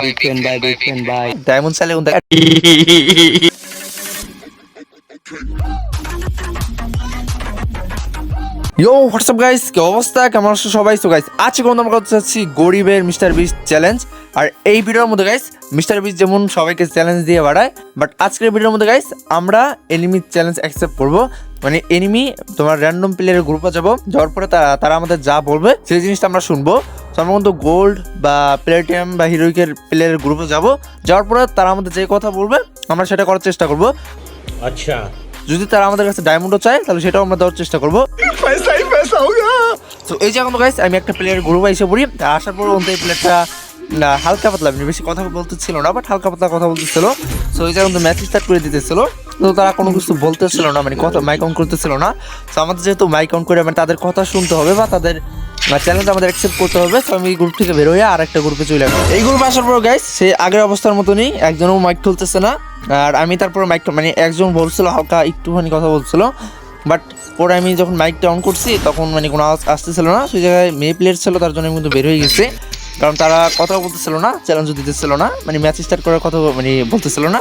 big by by চাইলে কোন ইয়ো WhatsApp guys কি অবস্থা? কেমন আছো সবাই? তো গাইস আজকে কোনো আমরা করতে চাচ্ছি গরিবের মিস্টার বিস চ্যালেঞ্জ আর এই ভিডিওর মধ্যে গাইস মিস্টার বিস যেমন সবাইকে চ্যালেঞ্জ দিয়ে বাড়ায় বাট আজকের ভিডিওর মধ্যে গাইস আমরা এনিমি চ্যালেঞ্জ অ্যাকসেপ্ট করব। মানে এনিমি তোমার র্যান্ডম প্লেয়ারের গ্রুপে যাব। যাওয়ার পরে তারা তারা আমাদের যা বলবে সেই জিনিসটা আমরা শুনব। সম্ভবত গোল্ড বা প্লেটিয়াম বা হিরোইকের প্লেয়ার গ্রুপে যাব। যাওয়ার পরে তারা আমাদের যে কথা বলবে আমরা সেটা করার চেষ্টা করব। আচ্ছা। যদি তারা আমাদের কাছে ডায়মন্ডও চায় তাহলে সেটাও আমরা দেওয়ার চেষ্টা করব। তো এই যে এখন গাইস আমি একটা প্লেয়ার গ্রুপে এসে পড়ি। আসার পর অন্ত এই প্লেয়ারটা না হালকা পাতলা বেশি কথা বলতে ছিল না বাট হালকা পাতলা কথা বলতেছিল। সো এই কারণে ম্যাচ স্টার্ট করে দিতেছিল তো তারা কোনো কিছু বলতেছিল না মানে কথা মাইক অন করতেছিল না। সো আমাদের যেহেতু মাইক অন করে মানে তাদের কথা শুনতে হবে বা তাদের চ্যালেঞ্জ আমাদের অ্যাকসেপ্ট করতে হবে। তো আমি এই গ্রুপ থেকে বের হয়ে আর একটা গ্রুপে চলে আসব। এই গ্রুপে আসার পর গাইস সে আগের অবস্থার মতনই একজনও মাইক তুলতেছে না। আর আমি তারপর মাইক মানে একজন বলছিল হালকা একটুখানি কথা বলছিল। বাট পরে আমি যখন মাইকটা অন করছি তখন মানে কোনো আওয়াজ আসতেছিল না। সেই জায়গায় মেয়ে প্লেয়ার ছিল তার জন্য আমি কিন্তু বের হয়ে গেছে। কারণ তারা কথা বলতেছিল না চ্যালেঞ্জ দিতেছিল না। মানে ম্যাচ স্টার্ট করার কথা মানে বলতেছিল না।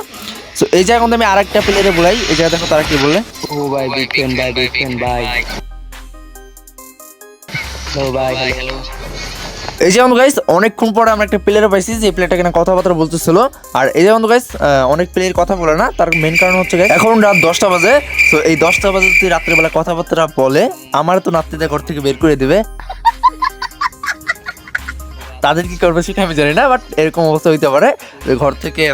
সো এই জায়গায় কিন্তু আমি আরেকটা প্লেয়ারে বলাই। এই জায়গায় দেখো তারা কি বলে। Oh by big fan by big এই যে বন্ধু গাইস অনেকক্ষণ পরে আমরা একটা প্লেয়ার পাইছি যে প্লেয়ারটা কিনা কথাবার্তা বলতেছিল। আর এই যে বন্ধু গাইস অনেক প্লেয়ার কথা বলে না তার মেন কারণ হচ্ছে guys, এখন রাত দশটা বাজে তো এই দশটা বাজে যদি রাত্রেবেলা কথাবার্তা বলে আমার তো নাতিতে ঘর থেকে বের করে দেবে। তাদের কি করবে সেটা আমি জানি না বাট এরকম অবস্থা হইতে পারে ঘর থেকে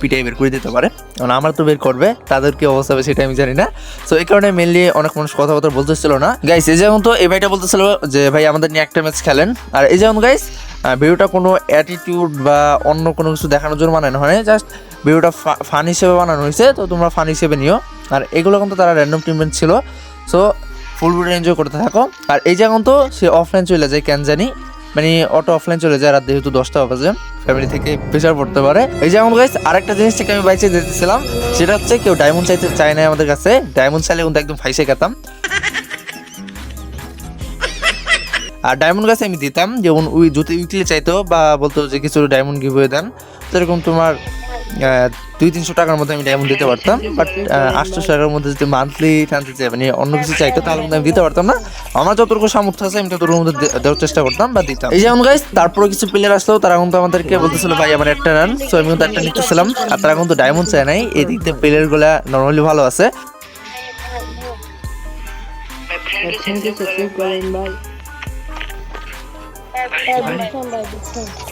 পিটাই বের করে দিতে পারে। কারণ আমার তো বের করবে, তাদের কি অবস্থা হবে সেটা আমি জানি না। সো এই কারণে মেনলি অনেক মানুষ কথাবার্তা বলতেছিল না। গাইস এই যেমন তো এই ভাইটা বলতেছিল যে, ভাই, আমাদের নিয়ে একটা ম্যাচ খেলেন। আর এই যেমন গাইস ভিডিওটা কোনো অ্যাটিটিউড বা অন্য কোনো কিছু দেখানোর জন্য বানানো হয় জাস্ট ভিডিওটা ফান হিসেবে বানানো হয়েছে, তো তোমরা ফান হিসেবে নিও। আর এগুলো কিন্তু তারা র্যান্ডম টিমমেন্ট ছিল। সো ফুল ভিডিও এনজয় করতে থাকো। আর এই যে এখন তো সে অফলাইন চলে যায়, কেন জানি। মানে অটো অফলাইন চলে যায়, রাত যেহেতু দশটা বাজে ফ্যামিলি থেকে প্রেশার পড়তে পারে। এই যেমন গাইস আরেকটা জিনিস থেকে আমি বাইচে যেতেছিলাম, সেটা হচ্ছে কেউ ডায়মন্ড চাইতে চায় না আমাদের কাছে। ডায়মন্ড চাইলে কিন্তু একদম ফাইসে খেতাম। আর ডায়মন্ড গাছে আমি দিতাম, যেমন উই জুতে উইকলি চাইতো বা বলতো যে কিছু ডায়মন্ড গিভ হয়ে দেন। তো এরকম তোমার দুই তিনশো টাকার মধ্যে আমি ডায়মন্ড দিতে পারতাম বাট আটশো টাকার মধ্যে যদি মান্থলি টানতে চাই মানে অন্য কিছু চাইতো তাহলে আমি দিতে পারতাম না আমার যতটুকু সামর্থ্য আছে আমি ততটুকুর মধ্যে দেওয়ার চেষ্টা করতাম বা দিতাম এই যেমন গাইস তারপরে কিছু প্লেয়ার আসলো তারা কিন্তু আমাদেরকে বলতেছিল ভাই আমার একটা রান তো আমি কিন্তু একটা নিতেছিলাম আর তারা কিন্তু ডায়মন্ড চায় নাই এই দিক দিয়ে প্লেয়ারগুলা নর্মালি ভালো আছে Thank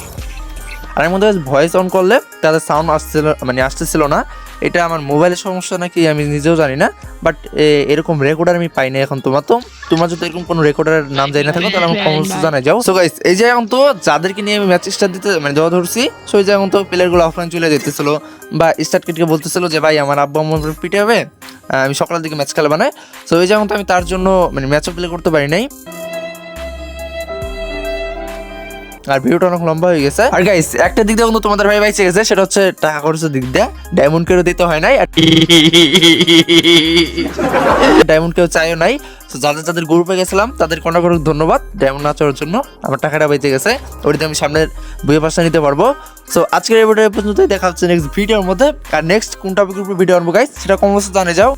আর এর মধ্যে ভয়েস অন করলে তাদের সাউন্ড আসছিল মানে আসতেছিল না। এটা আমার মোবাইলের সমস্যা নাকি আমি নিজেও জানি না বাট এরকম রেকর্ডার আমি পাই না এখন তোমার তো তোমার যদি এরকম কোনো রেকর্ডারের নাম জানি না থাকো তাহলে আমার কমেন্টস জানাই যাও। সো গাইস এই যে এখন তো যাদেরকে নিয়ে আমি ম্যাচ স্টার্ট দিতে মানে দেওয়া ধরছি সো এই যে এখন তো প্লেয়ারগুলো অফলাইন চলে যেতেছিল বা স্টার্ট কিটকে বলতেছিল যে ভাই আমার আব্বা আমার পিটে হবে আমি সকালের দিকে ম্যাচ খেলবে না। সো এই যে এখন তো আমি তার জন্য মানে ম্যাচও প্লে করতে পারি নাই। আর ভিডিওটা অনেক লম্বা হয়ে গেছে। আর গাইস একটা দিক দিয়ে কিন্তু তোমাদের ভাই বাইচে গেছে, সেটা হচ্ছে টাকা খরচের দিক দিয়ে। ডায়মন্ড কেউ দিতে হয় নাই, আর ডায়মন্ড কেউ চাইও নাই। তো যাদের যাদের গ্রুপে গেছিলাম, তাদের অনেক অনেক ধন্যবাদ ডায়মন্ড না চাওয়ার জন্য। আমার টাকাটা বেঁচে গেছে ওইটা আমি সামনের বইয়ে পাশটা নিতে পারব। সো আজকের এই ভিডিও পর্যন্তই, দেখা হচ্ছে নেক্সট ভিডিওর মধ্যে। আর নেক্সট কোন টপিকের উপর ভিডিও আনব গাইস সেটা কমেন্টসে জানিয়ে যাও।